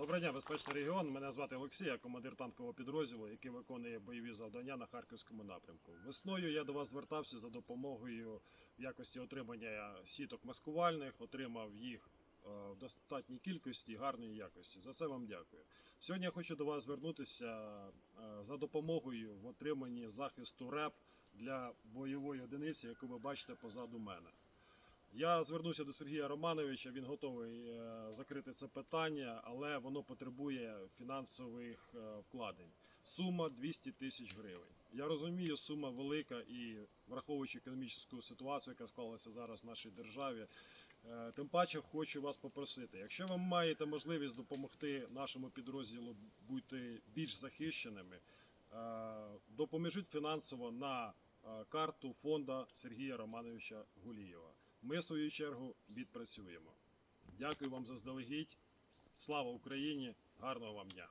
Доброго дня, безпечний регіон. Мене звати Олексій, я командир танкового підрозділу, який виконує бойові завдання на харківському напрямку. Весною я до вас звертався за допомогою в якості отримання сіток маскувальних, отримав їх е, в достатній кількості, гарної якості. За це вам дякую. Сьогодні я хочу до вас звернутися е, за допомогою в отриманні захисту РЕП для бойової одиниці, яку ви бачите позаду мене. Я звернувся до Сергія Романовича. Він готовий е, закрити це питання, але воно потребує фінансових е, вкладень. Сума 200 тисяч гривень. Я розумію, сума велика і враховуючи економічну ситуацію, яка склалася зараз в нашій державі. е, Тим паче хочу вас попросити, якщо ви маєте можливість допомогти нашому підрозділу бути більш захищеними, допоможіть фінансово на карту фонда Сергія Романовича Гулієва. Ми, в свою чергу, відпрацюємо. Дякую вам заздалегідь. Слава Україні! Гарного вам дня!